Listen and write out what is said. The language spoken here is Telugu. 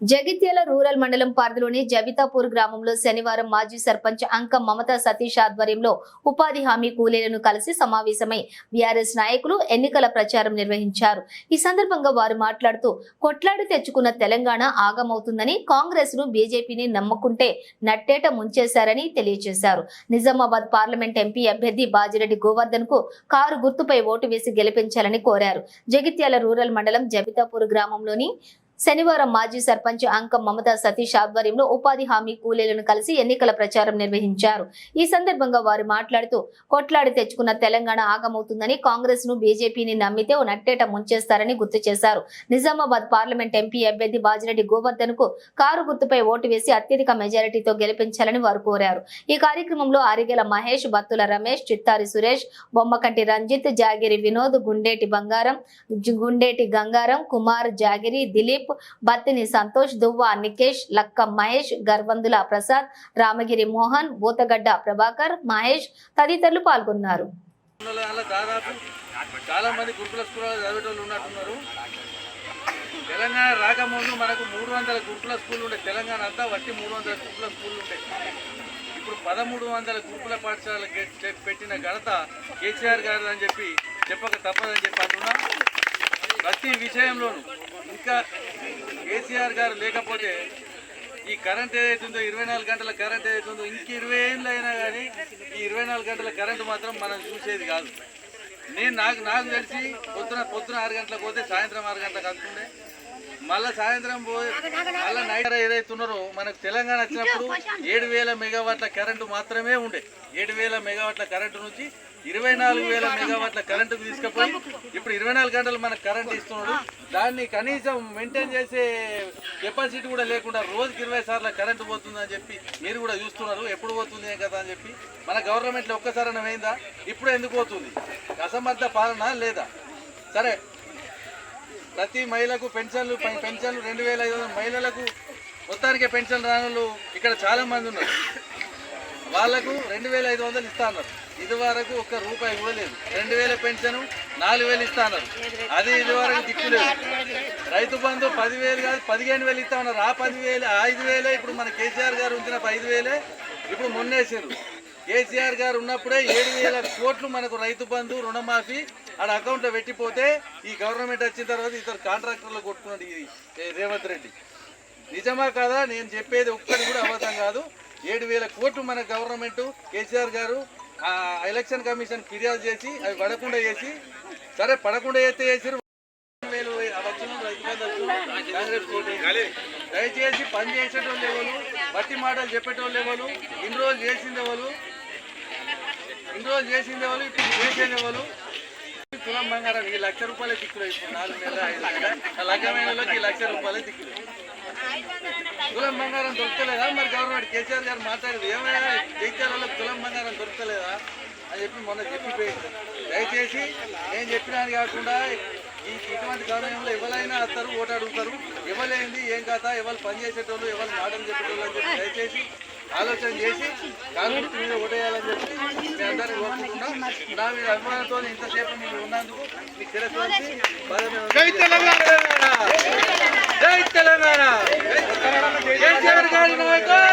జగిత్యాల రూరల్ మండలం పరిధిలోని జబితాపూర్ గ్రామంలో శనివారం మాజీ సర్పంచ్ అంక మమతా సతీష్ ఆధ్వర్యంలో ఉపాధి హామీ కూలీలను కలిసి సమావేశమై బీఆర్ఎస్ నాయకులు ఎన్నికల ప్రచారం నిర్వహించారు. ఈ సందర్భంగా వారు మాట్లాడుతూ కొట్లాడి తెచ్చుకున్న తెలంగాణ ఆగమవుతుందని కాంగ్రెస్ను బీజేపీని నమ్ముకుంటే నట్టేట ముంచేశారని తెలియజేశారు నిజామాబాద్ పార్లమెంట్ ఎంపీ అభ్యర్థి బాజిరెడ్డి గోవర్ధన్కు కారు గుర్తుపై ఓటు వేసి గెలిపించాలని కోరారు. జగిత్యాల రూరల్ మండలం జబితాపూర్ గ్రామంలోని శనివారం మాజీ సర్పంచ్ అంకం మమతా సతీష్ ఆధ్వర్యంలో ఉపాధి హామీ కూలీలను కలిసి ఎన్నికల ప్రచారం నిర్వహించారు. ఈ సందర్భంగా వారు మాట్లాడుతూ కొట్లాడి తెచ్చుకున్న తెలంగాణ ఆగమవుతుందని కాంగ్రెస్ను బీజేపీని నమ్మితే ఓ నట్టేట ముంచేస్తారని గుర్తు చేశారు. నిజామాబాద్ పార్లమెంట్ ఎంపీ అభ్యర్థి బాజిరెడ్డి గోవర్ధన్కు కారు గుర్తుపై ఓటు వేసి అత్యధిక మెజారిటీతో గెలిపించాలని వారు కోరారు. ఈ కార్యక్రమంలో అరిగెల మహేష్ బత్తుల రమేష్ చిత్తారి సురేష్ బొమ్మకంటి రంజిత్ జాగిరి వినోద్ గుండేటి బంగారం గుండేటి గంగారం కుమార్ జాగిరి దిలీప్ బత్తిని సంతోష్ దువ్వ నికేష్ లక్క మహేష్ గర్వందుల ప్రసాద్ రామగిరి మోహన్ బూతగడ్డ ప్రభాకర్ మహేష్ తదితరులు పాల్గొన్నారు. దాదాపు చాలా మంది గురుకుల స్కూల్లో చదివేటోళ్ళు ఉన్నట్టున్నారు. తెలంగాణ రాకముందు మనకు మూడు వందల గురుకుల స్కూళ్ళు ఉండే. తెలంగాణ అంతా వట్టి మూడు వందల గురుకుల స్కూళ్ళు ఉంటాయి ఇప్పుడు పదమూడు వందల గురుకుల పాఠశాల పెట్టిన ఘనత కేసీఆర్ గారు అని చెప్పి చెప్పక తప్పదని చెప్పి అంటున్నా. ప్రతి విషయంలోనూ ఇంకా కేసీఆర్ గారు లేకపోతే ఈ కరెంట్ ఏదైతుందో ఇరవై నాలుగు గంటల కరెంట్ ఏదైతుందో ఇంక ఇరవై ఏళ్ళు అయినా కానీ ఈ ఇరవై నాలుగు గంటల కరెంట్ మాత్రం మనం చూసేది కాదు. నేను నాకు నాకు తెలిసి పొద్దున పొద్దున ఆరు గంటలకు పోతే సాయంత్రం ఆరు గంటలకు అందుతుండే మళ్ళీ సాయంత్రం పోయి మళ్ళీ నైట్ ఏదైతే ఉన్నారో మనకు తెలంగాణ వచ్చినప్పుడు ఏడు వేల మెగావాట్ల కరెంటు మాత్రమే ఉండే. ఏడు వేల మెగావాట్ల కరెంటు నుంచి ఇరవై నాలుగు వేల మెగావాట్ల కరెంటు తీసుకుపోయి ఇప్పుడు ఇరవై నాలుగు గంటలు మనకు కరెంట్ ఇస్తున్నాడు. దాన్ని కనీసం మెయింటైన్ చేసే కెపాసిటీ కూడా లేకుండా రోజుకి ఇరవై సార్లు కరెంటు పోతుందని చెప్పి మీరు కూడా చూస్తున్నారు. ఎప్పుడు పోతుంది ఏం కదా అని చెప్పి. మన గవర్నమెంట్లో ఒక్కసారైనా పోయిందా? ఇప్పుడు ఎందుకు పోతుంది? అసమర్థ పాలన లేదా? సరే ప్రతి మహిళకు పెన్షన్లు పెన్షన్లు రెండు వేల ఐదు వందల. మహిళలకు మొత్తానికి పెన్షన్ రానులు ఇక్కడ చాలా మంది ఉన్నారు. వాళ్ళకు రెండు వేల ఐదు వందలు ఇస్తా అన్నారు. ఇది వరకు ఒక్క రూపాయి ఇవ్వలేదు. రెండు వేల పెన్షన్ నాలుగు వేలు ఇస్తా అన్నారు. అది ఇది వరకు దిక్కులేదు రైతు బంధు పదివేలు కాదు పదిహేను వేలు ఇస్తా ఉన్నారు ఆ పదివేలు ఆ ఐదు వేలే ఇప్పుడు మన కేసీఆర్ గారు ఉంచిన ఐదు వేలే. ఇప్పుడు మొన్నేసారు. కేసీఆర్ గారు ఉన్నప్పుడే ఏడు వేల కోట్లు మనకు రైతు బంధు రుణమాఫీ ఆడ అకౌంట్లో పెట్టిపోతే ఈ గవర్నమెంట్ వచ్చిన తర్వాత ఇద్దరు కాంట్రాక్టర్లు కొట్టుకున్నాడు ఈ రేవంత్ రెడ్డి. నిజమా కాదా? నేను చెప్పేది ఒక్కటి కూడా అబద్ధం కాదు. ఏడు వేల కోట్లు మన గవర్నమెంట్ కేసీఆర్ గారు ఆ ఎలక్షన్ కమిషన్ ఫిర్యాదు చేసి అవి పడకుండా చేసి సరే పడకుండా చేస్తే చేసారు వేలు రైతు దయచేసి పని చేసేటోళ్ళు ఎవరు? బట్టి మాటలు చెప్పేటోళ్ళు ఎవరు? ఇన్ని రోజులు చేసింది ఎవరు? రోజు రోజులు చేసింది ఎవరు ఇప్పుడు చేసేది వాళ్ళు. తులం బంగారం ఈ లక్ష రూపాయలే దిక్కులు ఇప్పుడు నాలుగు నెలలు ఐదు నెలలు. లగ్గమైన వాళ్ళకి ఈ లక్ష రూపాయలే దిక్కులు. తులం బంగారం దొరకలేదా? మరి గవర్నమెంట్ కేసీఆర్ గారు మాట్లాడేది ఏమైనా? జైత్యాలలో తులం బంగారం దొరకలేదా? అని చెప్పి మొన్న చెప్పిపోయింది. దయచేసి నేను చెప్పినాను కాకుండా ఈ ఇటువంటి సమయంలో ఎవరైనా వస్తారు ఓటు అడుగుతారు. ఎవరైంది ఏం కథ? ఎవరు పని చేసేటోళ్ళు ఎవరు మాటలు చెప్పేటోళ్ళు అని చెప్పి దయచేసి ఆలోచన చేసి కాంగ్రెస్ మీద ఓటేయాలని చెప్పి మీ అందరినీ కోరుకుంటున్నా. నా మీద అభిమానంతో ఇంతసేపు మీరు ఉన్నందుకు మీకు జై తెలంగాణ! జై తెలంగాణ! కేసీఆర్ గారి నాయకత్వం!